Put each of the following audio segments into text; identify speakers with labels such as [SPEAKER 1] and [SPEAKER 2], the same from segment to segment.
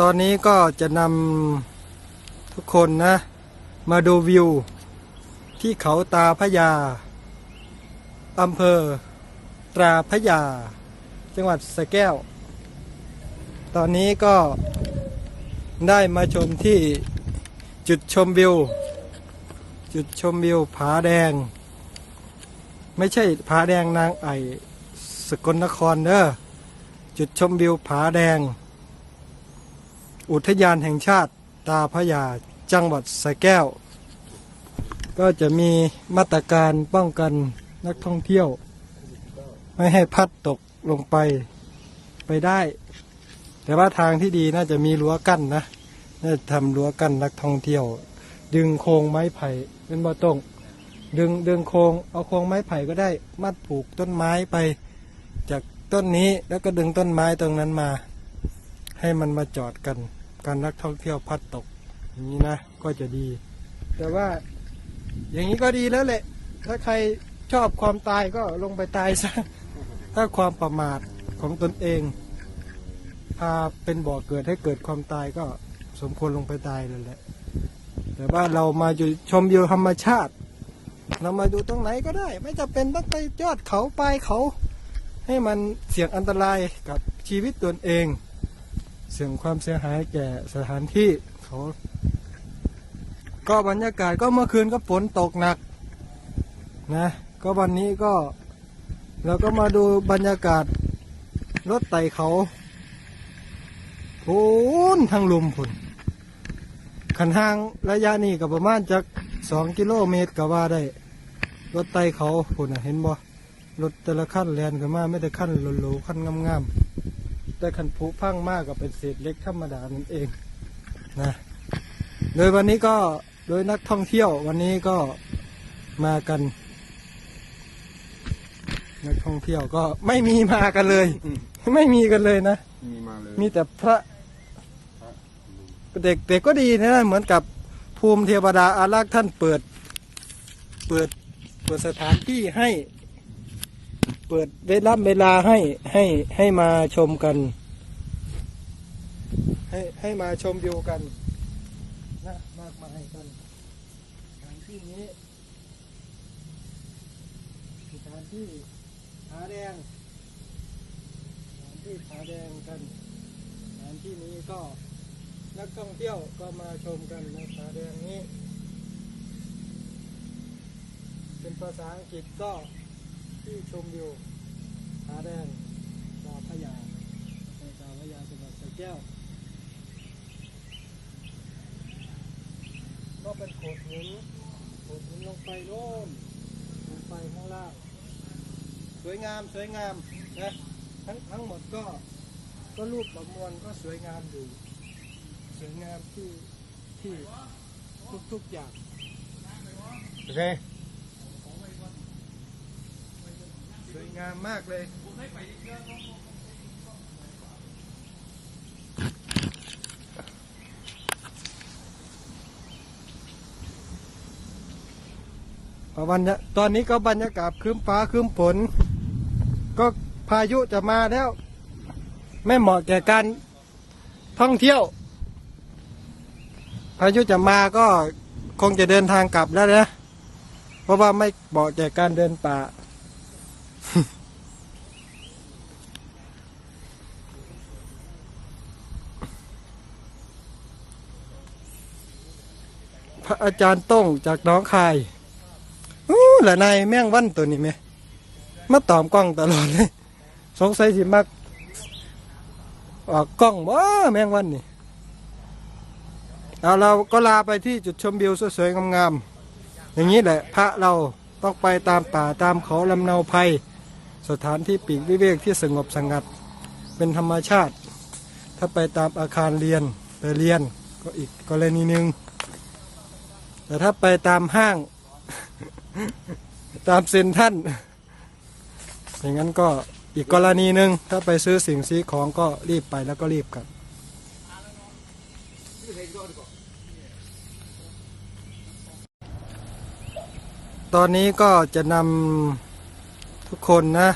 [SPEAKER 1] ตอนนี้ก็จะนำทุกคนนะ มาดูวิว ที่เขาตาพระยาอำเภอ ตราพระยา จังหวัดสะแก้ว ตอนนี้ก็ได้มาชมที่จุดชมวิว จุดชมวิวผาแดง ไม่ใช่ผาแดงนางไอสกลนครเด้อจุดชมวิวผาแดง อุทยานแห่งชาติตาพระยาจังหวัดสระแก้ว ก็จะมีมาตรการป้องกันนักท่องเที่ยว ไม่ให้พัดตกลงไปไปได้ แต่ว่าทางที่ดีน่าจะมีรั้วกั้นนะน่าจะทำรั้วกั้นนักท่องเที่ยว ดึงโครงไม้ไผ่เป็นบ่ตรงดึงดึงโครงเอาโครงไม้ไผ่ก็ได้มัดผูกต้นไม้ไป จากต้นนี้แล้วก็ดึงต้นไม้ตรงนั้นมา ให้มันมาจอดกัน การนักท่องเที่ยวพัดตกอย่างนี้นะก็จะดี แต่ว่าอย่างนี้ก็ดีแล้วแหละ ถ้าใครชอบความตายก็ลงไปตายซะถ้าความประมาทของตนเองพาเป็นบ่อเกิดให้เกิดความตายก็สมควรลงไปตายเลยแหละ แต่ว่าเรามาอยู่ชมวิวธรรมชาติ เรามาดูตรงไหนก็ได้ ไม่จำเป็นต้องไปยอดเขาปลายเขา ให้มันเสี่ยงอันตรายกับชีวิตตนเอง เสี่ยงความเสียหายแก่สถานที่เขาก็บรรยากาศก็เมื่อคืนก็ฝนตกหนักนะก็วันนี้ก็เราก็มาดูบรรยากาศรถไต่เขาโพ้นทางลุมพุ่นขันหางระยะนี้ก็ประมาณจากสองกิโลเมตรก็ว่าได้ รถไต่เขาพุ่นเห็นบ่รถแต่ละขั้นแลนกันมาไม่แต่ขั้นโหลๆขั้นงามๆ แต่ขันผุพังมากก็เป็นเศษเล็กธรรมดานั่นเองนะโดยวันนี้ก็โดยนักท่องเที่ยววันนี้ก็มากัน นักท่องเที่ยวก็ไม่มีมากันเลย ไม่มีกันเลยนะ
[SPEAKER 2] มีมาเลย
[SPEAKER 1] มีแต่พระเด็กเด็กก็ดีนะเหมือนกับภูมิเทวดาอารักษ์ท่านเปิด เปิดเปิดสถานที่ให้ เปิดเวลาเวลาให้ให้ให้มาชมกัน ให้ให้มาชมวิวกันนะมากมายกันสถานที่นี้สถานที่ผาแดงสถานที่ผาแดงกันสถานที่นี้ก็นักท่องเที่ยวก็มาชมกันในผาแดงนี้ เป็นภาษาอังกฤษก็ ที่ชมวิวผาแดงดาวพระยาในดาวพระยาจังหวัดสแก้ว ก็เป็นโขดหินโขดหินลงไปโน่นลงไปข้างล่าง สวยงามสวยงามนะทั้งทั้งหมดก็ก็รูปประมวลก็สวยงามอยู่สวยงามที่ที่ทุกทุกๆอย่าง
[SPEAKER 2] โอเค
[SPEAKER 1] สวยงามมากเลยวันตอนนี้ก็บรรยากาศครึ้มฟ้าครึ้มฝนก็พายุจะมาแล้ว ไม่เหมาะแก่การท่องเที่ยว พายุจะมาก็คงจะเดินทางกลับแล้วนะ เพราะว่าไม่เหมาะแก่การเดินป่า พระอาจารย์ต้งจากน้องคายอู้หละนายแม่งวันตัวนี้ไหมมาตอมกล้องตลอดเลย สงสัยสิมักออกกล้องบ่แม่งวันนี่เอาเราก็ลาไปที่จุดชมวิวสวยๆงามๆอย่างนี้แหละ พระเราต้องไปตามป่าตามเขาลำเนาภัย สถานที่ปีกวิเวกที่สงบสงัด เป็นธรรมชาติ ถ้าไปตามอาคารเรียนไปเรียนก็อีกกรณีหนึ่งแต่ถ้าไปตามห้าง ตามเซ็นทรันอย่างนั้นก็อีกกรณีหนึ่งถ้าไปซื้อสิ่งซื้อของก็รีบไปแล้วก็รีบกลับตอนนี้ก็จะนำ ทุกคนนะ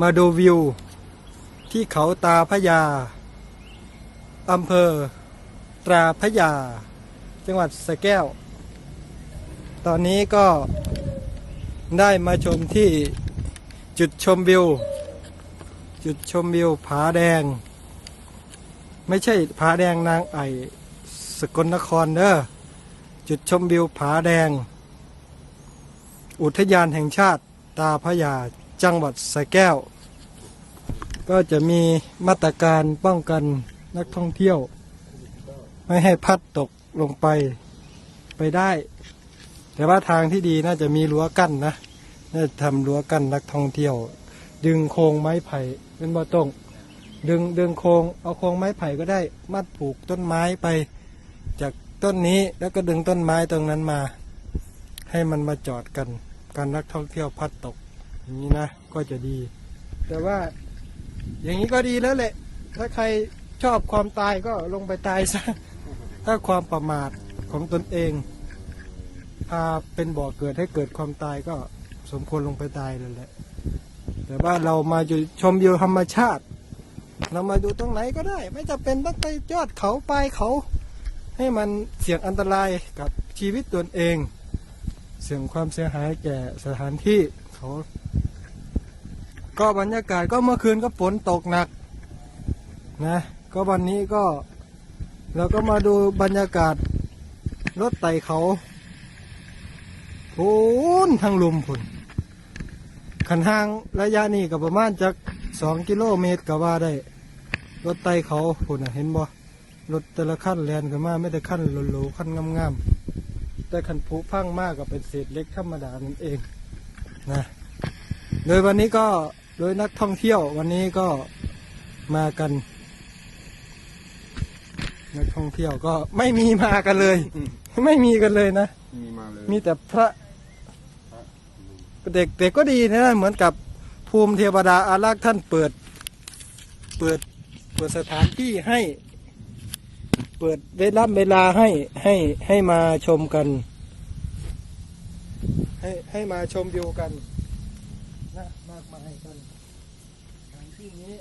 [SPEAKER 1] มาดูวิว ที่เขาตาพยาอำเภอ ตราพยา จังหวัดสะแก้ว ตอนนี้ก็ได้มาชมที่จุดชมวิว จุดชมวิวผาแดง ไม่ใช่ผาแดงนางไอสกลนครเด้อจุดชมวิวผาแดง อุทยานแห่งชาติ ตาพระยาจังหวัดสระแก้ว ก็จะมีมาตรการป้องกันนักท่องเที่ยว ไม่ให้พัดตกลงไปไปได้ แต่ว่าทางที่ดีน่าจะมีรั้วกั้นนะน่าจะทำรั้วกั้นนักท่องเที่ยว ดึงโครงไม้ไผ่เป็นบ่อตรงดึงดึงโครงเอาโครงไม้ไผ่ก็ได้มัดผูกต้นไม้ไป จากต้นนี้แล้วก็ดึงต้นไม้ตรงนั้นมา ให้มันมาจอดกัน การนักท่องเที่ยวพัดตกอย่างนี้นะก็จะดี แต่ว่าอย่างนี้ก็ดีแล้วแหละ ถ้าใครชอบความตายก็ลงไปตายซะถ้าความประมาทของตนเองพาเป็นบ่อเกิดให้เกิดความตายก็สมควรลงไปตายเลยแหละ แต่ว่าเรามาอยู่ชมวิวธรรมชาติ เรามาดูตรงไหนก็ได้ ไม่จำเป็นต้องไปยอดเขาปลายเขา ให้มันเสี่ยงอันตรายกับชีวิตตนเอง เสี่ยงความเสียหายแก่สถานที่เขาก็บรรยากาศก็เมื่อคืนก็ฝนตกหนักนะก็วันนี้ก็เราก็มาดูบรรยากาศรถไต่เขาพูนทางลุมพุ่นขันห่างระยะนี้ก็ประมาณจากสองกิโลเมตรก็ว่าได้ รถไต่เขาพุ่นเห็นบ่รถแต่ละขั้นแลนกันมาไม่แต่ขั้นโหลๆขั้นงามๆ แต่ขันผุพังมากก็เป็นเศษเล็กธรรมดานั่นเองนะโดยวันนี้ก็โดยนักท่องเที่ยววันนี้ก็มากัน นักท่องเที่ยวก็ไม่มีมากันเลย ไม่มีกันเลยนะ
[SPEAKER 2] มีมาเลย
[SPEAKER 1] มีแต่พระเด็กเด็กก็ดีนะเหมือนกับภูมิเทวดาอารักษ์ท่านเปิด เปิดเปิดสถานที่ให้ เปิดเวลาเวลาให้ให้ให้มาชมกัน ให้ให้มาชมวิวกันนะมากมายกันสถานที่นี้